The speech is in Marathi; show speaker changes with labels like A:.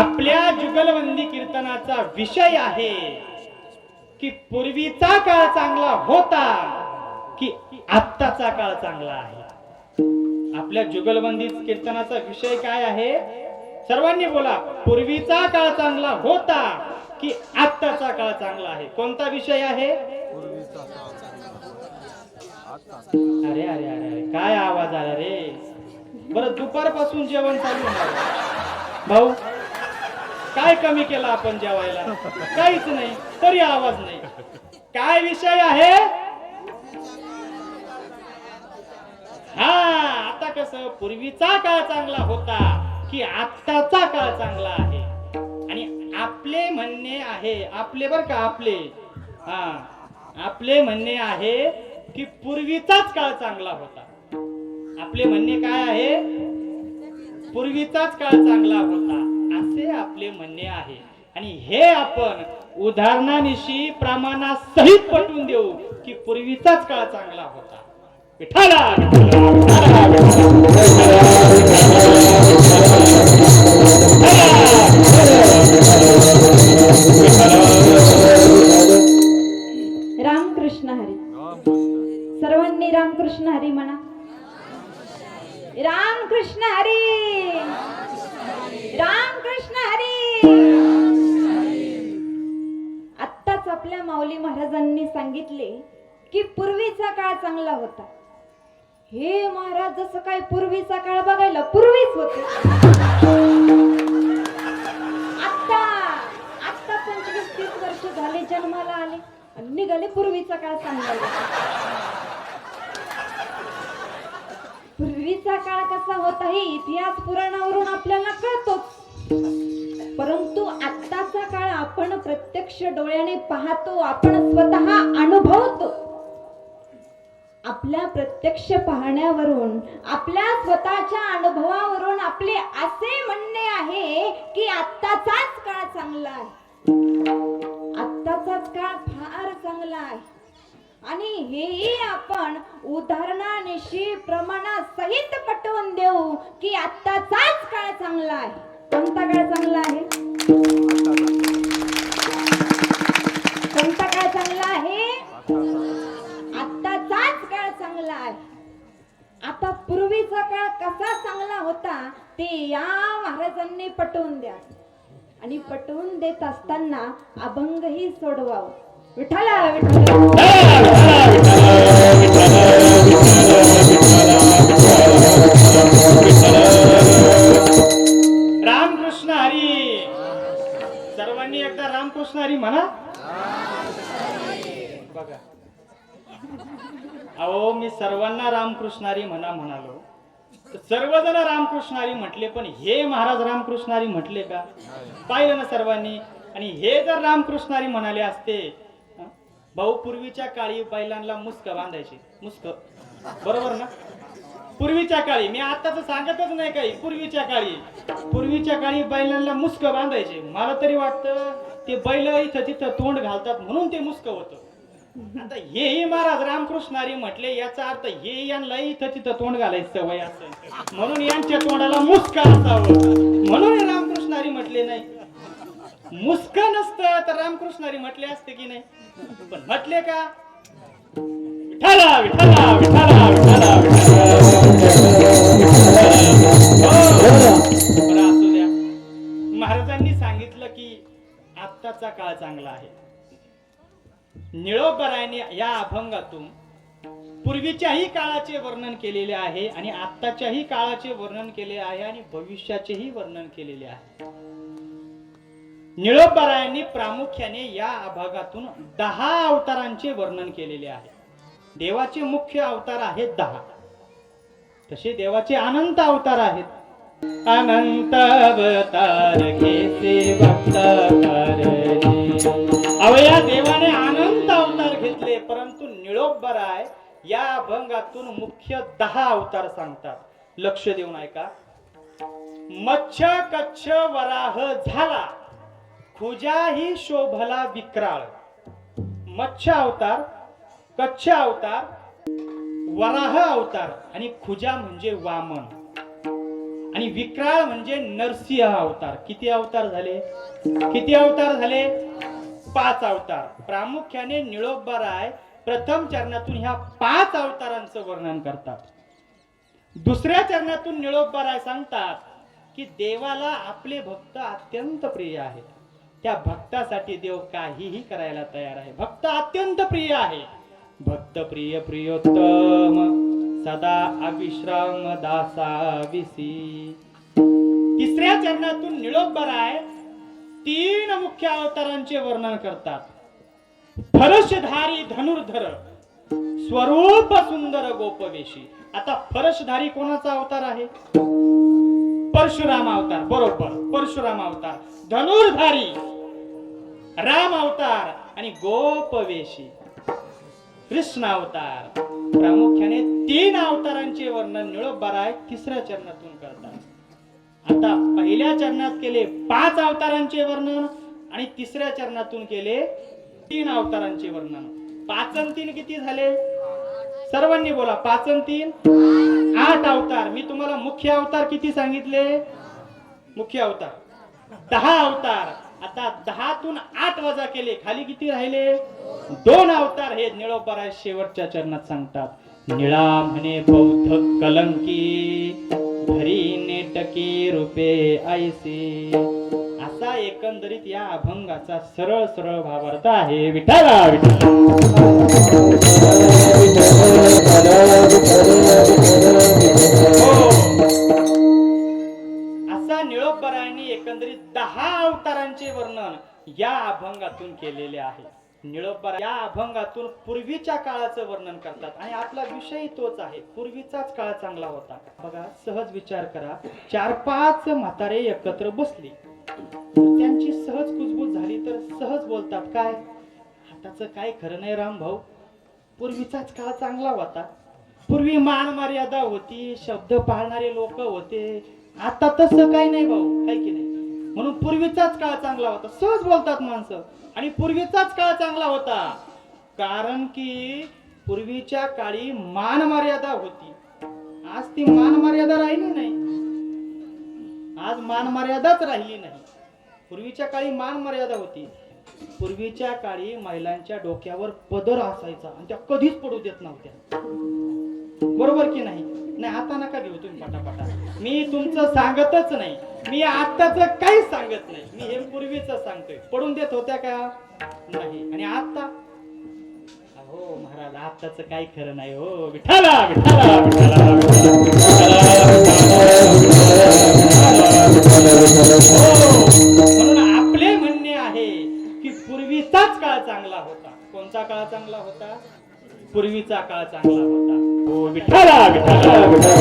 A: आपल्या जुगलबंदी कीर्तनाचा विषय आहे की पूर्वीचा काळ चांगला होता की आत्ताचा काळ चांगला आहे. आपल्या जुगलबंदी कीर्तनाचा विषय काय आहे? सर्वांनी बोला पूर्वीचा काळ चांगला होता की आत्ताचा काळ चांगला आहे? कोणता विषय आहे? अरे अरे अरे अरे काय आवाज आला रे? बरं दुपारपासून जेवण चालू भाऊ काय कमी केलं आपण जेवायला? काहीच नाही तरी आवाज नाही. काय विषय आहे? हा आता कसं पूर्वीचा काळ चांगला होता की आत्ताचा काळ चांगला आहे. आणि आपले म्हणणे आहे आपले बर का आपले. हा आपले म्हणणे आहे की पूर्वीचाच काळ चांगला होता. आपले म्हणणे काय आहे? पूर्वीचाच काळ चांगला होता. असे आपले म्हणणे आहे. आणि हे आपण उदाहरणानिशी प्रमाणासहित पटवून देऊ की पूर्वीचाच काळ चांगला होता.
B: रामकृष्ण हरी. सर्वांनी रामकृष्ण हरी म्हणा. रामकृष्ण हरी. आपल्या माऊली महाराजांनी सांगितले की पूर्वीचा काळ चांगला होता. हे महाराज जसं काय पूर्वीचा काळ बघायला पूर्वीच होते. आत्ता आत्ता पंचवीस तीस वर्ष झाले जन्माला आले आणि निघाले पूर्वीचा काळ चांगला पूर्वीचा काळ कसा होता हे इतिहास पुराणावरून आपल्याला कळतोच. परंतु आत्ताचा काळ आपण प्रत्यक्ष डोळ्याने पाहतो आपण स्वतः अनुभवतो. आपल्या प्रत्यक्ष पाहण्यावरून आपल्या स्वतःच्या अनुभवावरून आपले असे म्हणणे आहे की आत्ताचाच काळ चांगला आहे. आत्ताचाच काळ फार चांगला आहे. आणि हेही आपण उदाहरणानिशी प्रमाणासहित पटवून देऊ की आत्ताचाच काळ चांगला आहे. कोणता काळ चांगला आहे? आत्ताचाच काळ चांगला आहे. आता पूर्वीचा काळ कसा चांगला होता ते या महाराजांनी पटवून द्या. आणि पटवून देत असताना अभंगही सोडवावं. विठाला विठाला
A: रामकृष्णारी म्हणा म्हणालो. सर्वजण रामकृष्णारी म्हटले पण हे महाराज रामकृष्णारी म्हटले का? पाहिलं ना सर्वांनी? आणि हे जर रामकृष्णारी म्हणाले असते भाऊ पूर्वीच्या काळी बैलांना मुस्क बांधायचे. मुस्क. बरोबर ना? पूर्वीच्या काळी. मी आताच सांगतच नाही काही. पूर्वीच्या काळी. पूर्वीच्या काळी बैलांना मुस्क बांधायचे. मला तरी वाटतं ते बैल इथं तिथं तोंड घालतात म्हणून ते मुस्क होतं. आता हेही महाराज रामकृष्ण हरी म्हटले याचा अर्थ हे यांना इथं तिथं तोंड घालायचं सवय असं. म्हणून यांच्या तोंडाला मुस्क असावं. म्हणून रामकृष्णारी रामकृष्ण हरी म्हटले नाही. मुस्क नसतं तर रामकृष्ण हरी म्हटले असते की नाही? पण म्हटले का? विठाला विठाला विठाला विठाला असू द्या. महाराजांनी सांगितलं की आत्ताचा काळ चांगला आहे. निळोबरायाने या अभंगातून पूर्वीच्याही काळाचे वर्णन केलेले आहे आणि आत्ताच्याही काळाचे वर्णन केले आहे आणि भविष्याचेही वर्णन केलेले आहे. निळोबरायांनी प्रामुख्याने या अभागातून दहा अवतारांचे वर्णन केलेले आहे. देवाचे मुख्य अवतार आहेत दहा. तसे देवाचे अनंत अवतार आहेत. अनंत अवतार घेते भक्त करणे. अहो या देवाने घेतले बरोबर आहे या अभंगातून मुख्य दहा अवतार सांगतात. लक्ष देऊन ऐका. मच्छ कच्छ वराह झाला. खुजाही शोभला विक्राळ. मच्छ अवतार कच्छ अवतार वराह अवतार आणि खुजा म्हणजे वामन. आणि विक्राळ म्हणजे नरसिंह अवतार. किती अवतार झाले? किती अवतार झाले? पाच अवतार. प्रामुख्याने निळोबाराय प्रथम चरणातून ह्या पाच अवतारांचं वर्णन करतात. दुसऱ्या चरणातून निळोबाराय सांगतात की देवाला आपले भक्त अत्यंत प्रिय आहेत. त्या भक्तासाठी देव काहीही करायला तयार आहे. भक्त अत्यंत प्रिय आहे. भक्त प्रिय प्रियोत्तम सदा अविश्राम दासा विसी तिसऱ्या चरणातून निळोबराय तीन मुख्य अवतारांचे वर्णन करतात. फरशधारी धनुर्धर स्वरूप सुंदर गोपवेशी. आता फरशधारी कोणाचा अवतार आहे? परशुराम अवतार बरोबर परशुराम अवतार. धनुर्धारी राम अवतार आणि गोपवेशी. कृष्ण अवतार. प्रामुख्याने तीन अवतारांचे वर्णन निळोबाराय तिसऱ्या चरणातून करतात. आता पहिल्या चरणात केले पाच अवतारांचे वर्णन आणि तिसऱ्या चरणातून केले तीन अवतारांचे वर्णन. पाचन तीन किती झाले? सर्वांनी बोला पाचन तीन? आठ अवतार. मी तुम्हाला मुख्य अवतार किती सांगितले? मुख्य अवतार. दहा अवतार. आता दहातून आठ वजा केले. खाली किती राहिले? दोन अवतार हे निळोपरा शेवटच्या चरणात सांगतात. निळा म्हणे बौद्ध कलंकी घरी नेटकी रूपे ऐसे. असा एकंदरीत या अभंगाचा सरळ सरळ भावार्थ आहे. विठाला हो. असा निळोबरायांनी एकंदरीत दहा अवतारांचे वर्णन या अभंगातून केलेले आहे. निळोबरा या अभंगातून पूर्वीच्या काळाचं वर्णन करतात आणि आपला विषय तोच आहे. पूर्वीचाच काळ चांगला होता. बघा सहज विचार करा. चार पाच म्हातारे एकत्र बसली. त्यांची सहज कुजबूज झाली तर सहज बोलतात काय? आताच काय खरं नाही राम भाऊ? पूर्वीचाच काळ चांगला होता. पूर्वी मान मर्यादा होती शब्द पाळणारे लोक होते. आता तसं काही नाही भाऊ काय की नाही? म्हणून पूर्वीचाच काळ चांगला होता. सहज बोलतात माणसं. आणि पूर्वीचाच काळ चांगला होता. कारण की पूर्वीच्या काळी मान मर्यादा होती. आज ती मान मर्यादा राहिली नाही. आज मान मर्यादाच राहिली नाही. पूर्वीच्या काळी मान मर्यादा होती. पूर्वीच्या काळी महिलांच्या डोक्यावर पदर असायचा आणि त्या कधीच पडू देत नव्हत्या. बरोबर की नाही? नाही आता नका घेऊ तुम्ही पटापटा. मी तुमचं सांगतच नाही. मी आताच काहीच सांगत नाही. मी हे पूर्वीच सांगतोय. पडून देत होत्या का? नाही. आणि आता हो महाराज आताच काही खरं नाही हो. विठाला विठाला विठाला पूर्वीचा काळ चांगला होता. विठ्ठला विठ्ठला विठ्ठला.